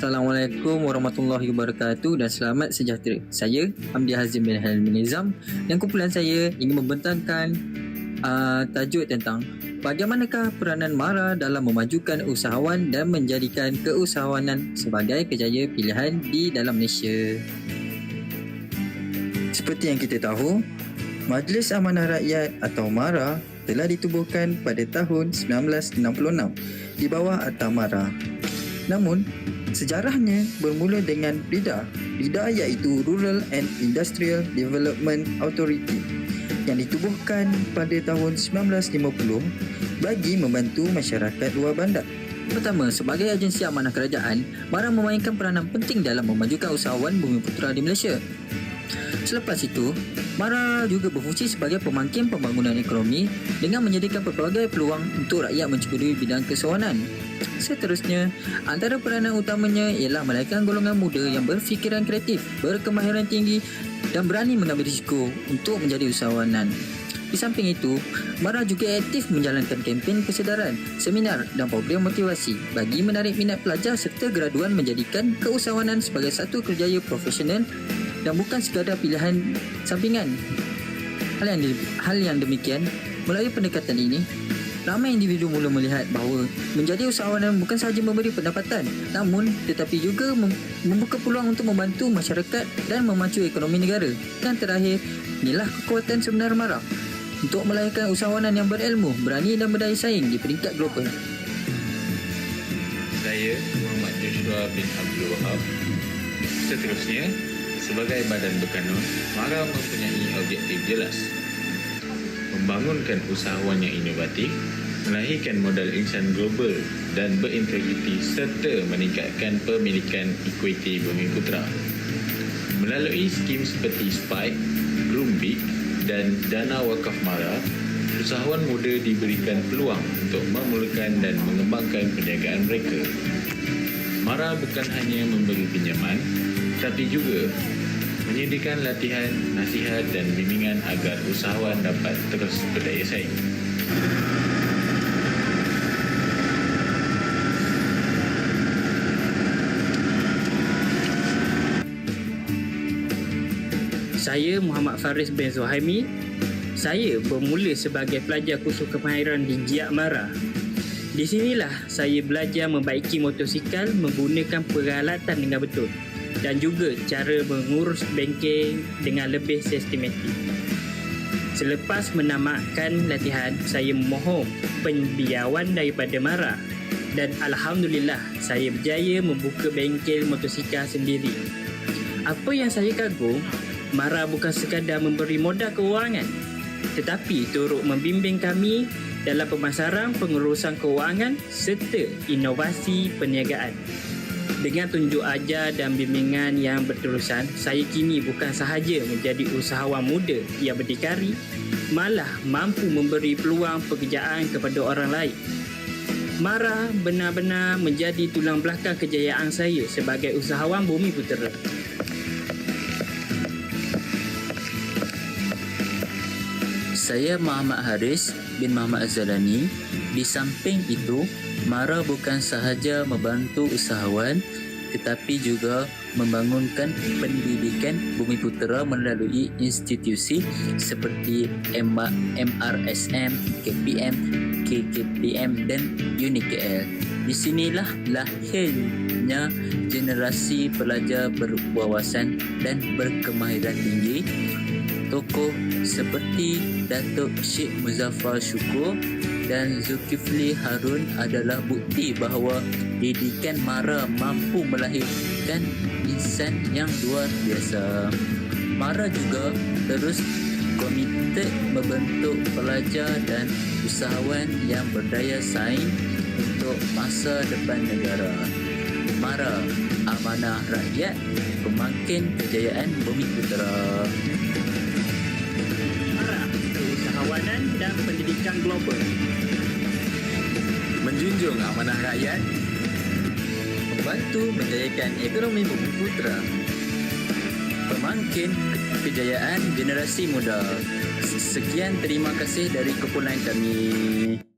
Assalamualaikum warahmatullahi wabarakatuh dan selamat sejahtera. Saya Hamdi Hazim bin bin Nizam dan kumpulan saya ingin membentangkan uh, tajuk tentang bagaimanakah peranan MARA dalam memajukan usahawan dan menjadikan keusahawanan sebagai kejayaan pilihan di dalam Malaysia. Seperti yang kita tahu, Majlis Amanah Rakyat atau MARA telah ditubuhkan pada tahun 1966 di bawah Atamara. Namun, Sejarahnya bermula dengan RIDA. RIDA iaitu Rural and Industrial Development Authority yang ditubuhkan pada tahun 1950 bagi membantu masyarakat luar bandar. Pertama, sebagai agensi amanah kerajaan, MARA memainkan peranan penting dalam memajukan usahawan bumi putera di Malaysia. Selepas itu, MARA juga berfungsi sebagai pemangkin pembangunan ekonomi dengan menyediakan pelbagai peluang untuk rakyat menceburi bidang kesewanan. Seterusnya, antara peranan utamanya ialah melahirkan golongan muda yang berfikiran kreatif, berkemahiran tinggi dan berani mengambil risiko untuk menjadi usahawanan. Di samping itu, MARA juga aktif menjalankan kempen kesedaran, seminar dan program motivasi bagi menarik minat pelajar serta graduan menjadikan keusahawanan sebagai satu kerjaya profesional dan bukan sekadar pilihan sampingan. Hal yang, hal yang demikian, melalui pendekatan ini, Ramai individu mula melihat bahawa menjadi usahawan bukan sahaja memberi pendapatan namun tetapi juga membuka peluang untuk membantu masyarakat dan memacu ekonomi negara. Dan terakhir, inilah kekuatan sebenar Mara untuk melahirkan usahawanan yang berilmu, berani dan berdaya saing di peringkat global. Saya Muhammad Joshua bin Abdul Wahab. Seterusnya, sebagai badan berkanun, Mara mempunyai objektif jelas membangunkan usahawan yang inovatif, melahirkan modal insan global dan berintegriti serta meningkatkan pemilikan equity bumi putra. Melalui skim seperti Spike, Groombit dan Dana Wakaf Mara, usahawan muda diberikan peluang untuk memulakan dan mengembangkan perniagaan mereka. Mara bukan hanya memberi pinjaman, tapi juga menyediakan latihan, nasihat dan bimbingan agar usahawan dapat terus berdaya saing. Saya Muhammad Faris bin Zuhaimi. Saya bermula sebagai pelajar kursus kemahiran di Jiak Mara. Di sinilah saya belajar membaiki motosikal menggunakan peralatan dengan betul dan juga cara mengurus bengkel dengan lebih sistematik. Selepas menamatkan latihan, saya memohon pembiawan daripada Mara dan Alhamdulillah saya berjaya membuka bengkel motosikal sendiri. Apa yang saya kagum, Mara bukan sekadar memberi modal keuangan tetapi turut membimbing kami dalam pemasaran pengurusan keuangan serta inovasi perniagaan. Dengan tunjuk ajar dan bimbingan yang berterusan, saya kini bukan sahaja menjadi usahawan muda yang berdikari, malah mampu memberi peluang pekerjaan kepada orang lain. Mara benar-benar menjadi tulang belakang kejayaan saya sebagai usahawan bumi putera. Saya Muhammad Haris bin Muhammad Azalani. Di samping itu, Mara bukan sahaja membantu usahawan tetapi juga membangunkan pendidikan bumi putera melalui institusi seperti MRSM, KPM, KKPM dan UNIKL. Di sinilah lahirnya generasi pelajar berwawasan dan berkemahiran tinggi tokoh seperti Datuk Syed Muzaffar Syukur dan Zulkifli Harun adalah bukti bahawa didikan Mara mampu melahirkan insan yang luar biasa. Mara juga terus komited membentuk pelajar dan usahawan yang berdaya saing untuk masa depan negara. Mara, amanah rakyat, pemangkin kejayaan bumi putera kawanan dan pendidikan global. Menjunjung amanah rakyat, membantu menjayakan ekonomi bumi putra, pemangkin kejayaan generasi muda. Sekian terima kasih dari kumpulan kami.